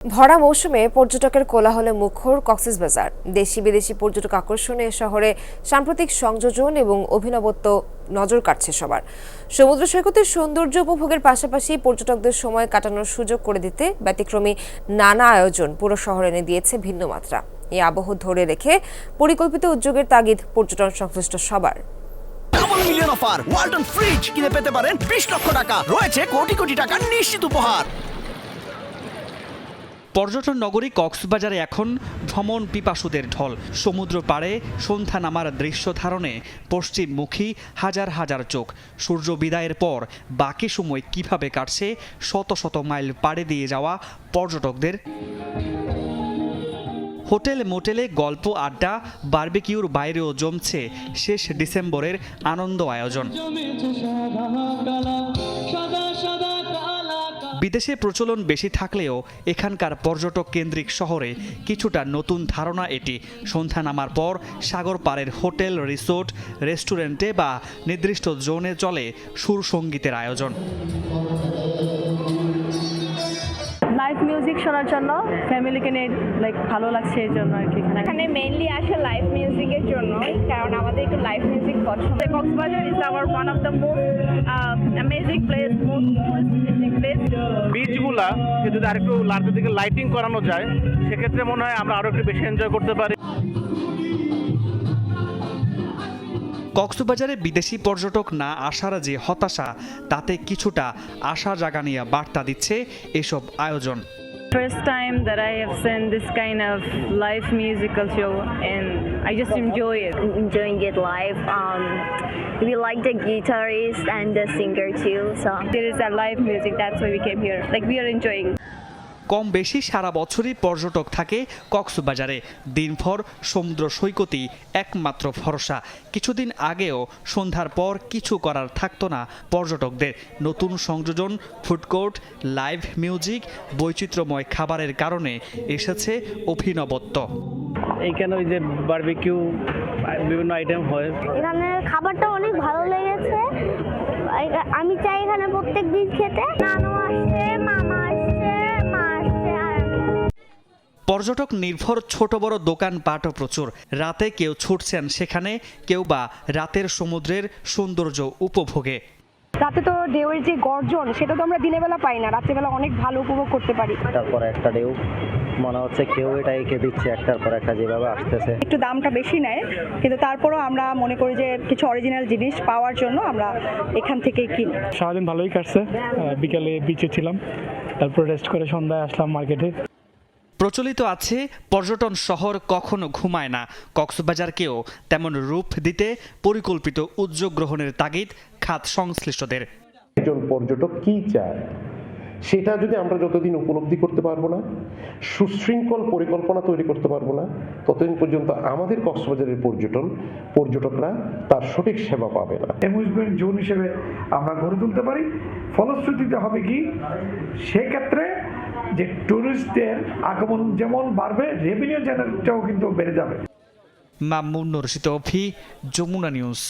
ভরা মৌসুমে পর্যটকের কোলাহলে মুখর কক্সবাজার দেশি বিদেশি পর্যটক আকর্ষণে শহরে সাম্প্রতিক সংযোজন এবং অভিনবত্ব নজর কাটছে সবার। সমুদ্র সৈকতের সৌন্দর্য উপভোগের পাশাপাশি পর্যটকদের সময় কাটানোর সুযোগ করে দিতে ব্যতিক্রমী নানা আয়োজন পুরো শহরে এনে দিয়েছে ভিন্ন মাত্রা। এই আবহ ধরে রেখে পরিকল্পিত উদ্যোগের তাগিদ পর্যটন সংশ্লিষ্ট সবার। মিলিয়ন অফার ফ্রিজ কিনে পেতে পারেন বিশ লক্ষ টাকা। রয়েছে কোটি কোটি নিশ্চিত উপহার। পর্যটন নগরী কক্সবাজারে এখন ভ্রমণ পিপাসুদের ঢল। সমুদ্র পাড়ে সন্ধ্যা নামার দৃশ্য ধারণে পশ্চিমমুখী হাজার হাজার চোখ। সূর্য বিদায়ের পর বাকি সময় কীভাবে কাটছে, শত শত মাইল পাড়ে দিয়ে যাওয়া পর্যটকদের। হোটেল মোটেলে গল্প আড্ডা, বারবিকিউর বাইরেও জমছে শেষ ডিসেম্বরের আনন্দ আয়োজন। বিদেশে প্রচলন বেশি থাকলেও এখানকার পর্যটক কেন্দ্রিক শহরে কিছুটা নতুন ধারণা এটি। সন্ধ্যা নামার পর সাগর পাড়ের হোটেল রিসোর্ট রেস্টুরেন্টে বা নির্দিষ্ট জোনে চলে সুর সঙ্গীতের আয়োজন। লাইভ মিউজিক শোনার জন্য ফ্যামিলিকে নিয়ে লাইক ভালো লাগছে এই জন্য আর কি এখানে। এখানে মেইনলি আসে লাইভ মিউজিকের জন্য কারণ আমাদের একটু লাইভ মিউজিক পছন্দ। Cox's Bazar is our one of the most amazing place most বিচগুলা যদি আরেকটু লার্জের দিকে লাইটিং করানো যায়, সেক্ষেত্রে মনে হয় আমরা আরও একটু বেশি এনজয় করতে পারি। কক্সবাজারে বিদেশি পর্যটক না আসার যে হতাশা, তাতে কিছুটা আশা জাগানিয়া বার্তা দিচ্ছে এসব আয়োজন। First time that I have seen this kind of live musical show and I just enjoy it. enjoying it live. Um, we like the guitarist and the singer too. So There is a live music, that's why we came here. Like we are enjoying. কম বেশি সারা বছরই পর্যটক থাকে কক্সবাজারে। দিনভর সমুদ্র সৈকতই একমাত্র ভরসা। কিছুদিন আগেও সন্ধ্যার পর কিছু করার থাকতো না পর্যটকদের। নতুন সংযোজন ফুডকোর্ট লাইভ মিউজিক বৈচিত্র্যময় খাবারের কারণে এসেছে অভিনবত্ব। এইখানে ওই যে বারবিকিউ বিভিন্ন আইটেম হয়। এখানে খাবারটা অনেক ভালো লেগেছে। আমি চাই এখানে প্রত্যেক দিন খেতে। নানু আসছে মামা পর্যটক নির্ভর ছোট বড় দোকানপাটও প্রচুর। রাতে কেউ ছুটছেন সেখানে কেউ বা রাতের সমুদ্রের সৌন্দর্য উপভোগে। রাতে তো ঢেউয়ের যে গর্জন সেটা তো আমরা দিনের বেলা পাই না। রাত্রিবেলা অনেক ভালো উপভোগ করতে পারি। একটার পর একটা ঢেউ। মনে হচ্ছে কেউ এটা এঁকে দিচ্ছে একটার পর একটা যেভাবে আসতেছে। একটু দামটা বেশি নেয় কিন্তু তারপরও আমরা মনে করি যে কিছু অরিজিনাল জিনিস পাওয়ার জন্য আমরা এখান থেকেই কিনি। সারাদিন ভালোই কাটছে। বিকালে বিচে ছিলাম তারপর রেস্ট করে সন্ধ্যায় আসলাম মার্কেটে প্রচলিত আছে, পর্যটন শহর কখনো ঘুমায় না। কক্সবাজারকেও তেমন রূপ দিতে পরিকল্পিত উদ্যোগ গ্রহণের তাগিদ খাত সংশ্লিষ্টদের। একজন পর্যটক কি চায়? সেটা যদি আমরা যতদিন উপলব্ধি করতে পারব না সুশৃঙ্খল পরিকল্পনা তৈরি করতে পারব না ততদিন পর্যন্ত আমাদের কক্সবাজারের পর্যটন পর্যটকরা তার সঠিক সেবা পাবে না। অ্যামিউজমেন্ট জোন হিসেবে আমরা গড়ে তুলতে পারি। ফলশ্রুতিতে হবে কি সেক্ষেত্রে যে টুরিস্টদের আগমন যেমন বাড়বে রেভিনিউ জেনারেটটাও কিন্তু বেড়ে যাবে। মামুন রশিদ অভি যমুনা নিউজ।